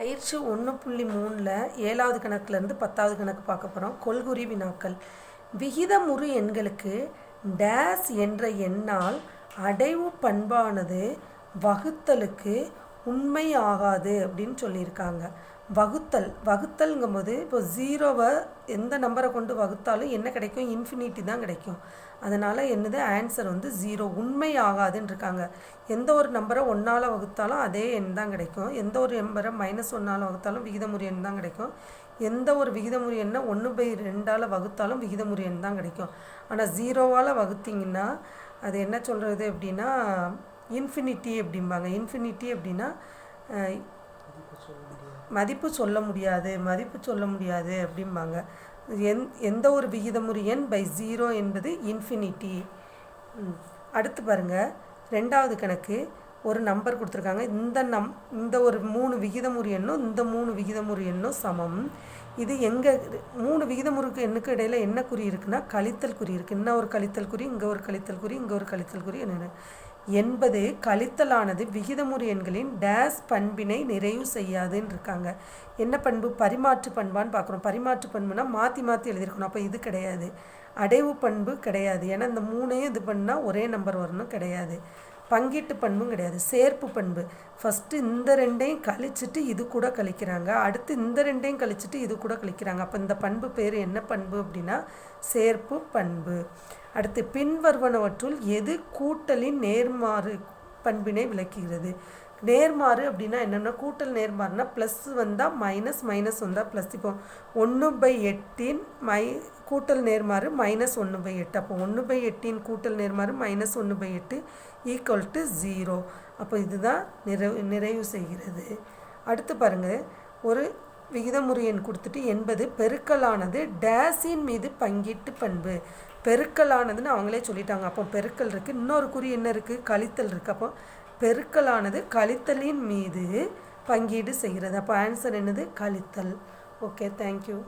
பயிற்சி ஒன்று புள்ளி மூணில் ஏழாவது கணக்குலேருந்து பத்தாவது கணக்கு பார்க்க போகிறோம் கொள்குறி வினாக்கள். விகிதமுறு எண்களுக்கு டேஸ் என்ற எண்ணால் அடைவு பண்பானது வகுத்தலுக்கு உண்மை ஆகாது அப்படின்னு சொல்லியிருக்காங்க. வகுத்தல். வகுத்தல்ங்கும்போது இப்போ ஜீரோவை எந்த நம்பரை கொண்டு வகுத்தாலும் என்ன கிடைக்கும்? இன்ஃபினிட்டி தான் கிடைக்கும். அதனால் என்னது? ஆன்சர் வந்து ஜீரோ உண்மை ஆகாதுன்னு இருக்காங்க எந்த ஒரு நம்பரை ஒன்றால் வகுத்தாலும் அதே எண் தான் கிடைக்கும். எந்த ஒரு நம்பரை மைனஸ் ஒன்றால் வகுத்தாலும் விகிதமுறை எண் தான் கிடைக்கும். எந்த ஒரு விகிதமுறை எண்ணை ஒன்று பை ரெண்டால் வகுத்தாலும் விகிதமுறை எண் தான் கிடைக்கும். ஆனால் ஜீரோவால் வகுத்தீங்கன்னா அது என்ன சொல்கிறது அப்படின்னா இன்ஃபினிட்டி அப்படிம்பாங்க. இன்ஃபினிட்டி அப்படின்னா மதிப்பு சொல்ல முடியாது. மதிப்பு சொல்ல முடியாது அப்படிம்பாங்க. எந் எந்த ஒரு விகிதமுறு எண் பை ஜீரோ என்பது இன்ஃபினிட்டி அடுத்து பாருங்கள் ரெண்டாவது கணக்கு ஒரு நம்பர் கொடுத்துருக்காங்க. இந்த நம் இந்த ஒரு மூணு விகிதமுறு எண்ணும் இந்த மூணு விகிதமுறு எண்ணும் சமம். இது எங்கே மூணு விகிதமுறுக்கு எண்ணுக்கு இடையில் என்ன குறி இருக்குன்னா கழித்தல் குறி இருக்குது இன்னும் ஒரு கழித்தல் குறி? இங்கே ஒரு கழித்தல் குறி இங்கே ஒரு கழித்தல் குறி என்ன? என்பது கழித்தலானது விகிதமுறு எண்களின் டேஸ் பண்பினை நிறைவு செய்யாதுன்னு இருக்காங்க என்ன பண்பு? பரிமாற்று பண்பான்னு பார்க்குறோம். பரிமாற்று பண்புனா மாற்றி மாற்றி எழுதியிருக்கணும். அப்போ இது கிடையாது. அடைவு பண்பு கிடையாது. ஏன்னா இந்த மூணையும் இது பண்ணால் ஒரே நம்பர் வரணும் கிடையாது. பங்கீட்டு பண்பும் கிடையாது. சேர்ப்பு பண்பு. ஃபஸ்ட்டு இந்த ரெண்டையும் கழிச்சிட்டு இது கூட கழிக்கிறாங்க. அடுத்து இந்த ரெண்டையும் கழிச்சிட்டு இது கூட கழிக்கிறாங்க. அப்போ இந்த பண்பு பேர் என்ன பண்பு அப்படின்னா சேர்ப்பு பண்பு. அடுத்து பின்வருவனவற்றுள் எது கூட்டலின் நேர்மாறு பண்பினை விளக்குகிறது? நேர்மாறு அப்படின்னா என்னென்னா கூட்டல் நேர்மாறுனா ப்ளஸ் வந்தால் மைனஸ் மைனஸ் வந்தால் ப்ளஸ் இப்போ ஒன்று பை எட்டின் மை கூட்டல் நேர்மாறு மைனஸ் ஒன்று பை எட்டு. அப்போ ஒன்று பை எட்டின் கூட்டல் நேர்மாறு மைனஸ் ஒன்று பை எட்டு ஈக்குவல் டு ஜீரோ அப்போ இதுதான் நிறைவு நிறைவு செய்கிறது. அடுத்து பாருங்கள் ஒரு விகிதமுறு எண் கொடுத்துட்டு என்பது பெருக்கலானது டேஸின் மீது பங்கீட்டு பண்பு. பெருக்கலானதுன்னு அவங்களே சொல்லிட்டாங்க. அப்போ பெருக்கல் இருக்குது இன்னொரு குறி என்ன இருக்குது கழித்தல் இருக்குது அப்போ பெருக்கலானது கழித்தலின் மீது பங்கீடு செய்கிறது. அப்போ ஆன்சர் என்னது? கழித்தல். Okay thank you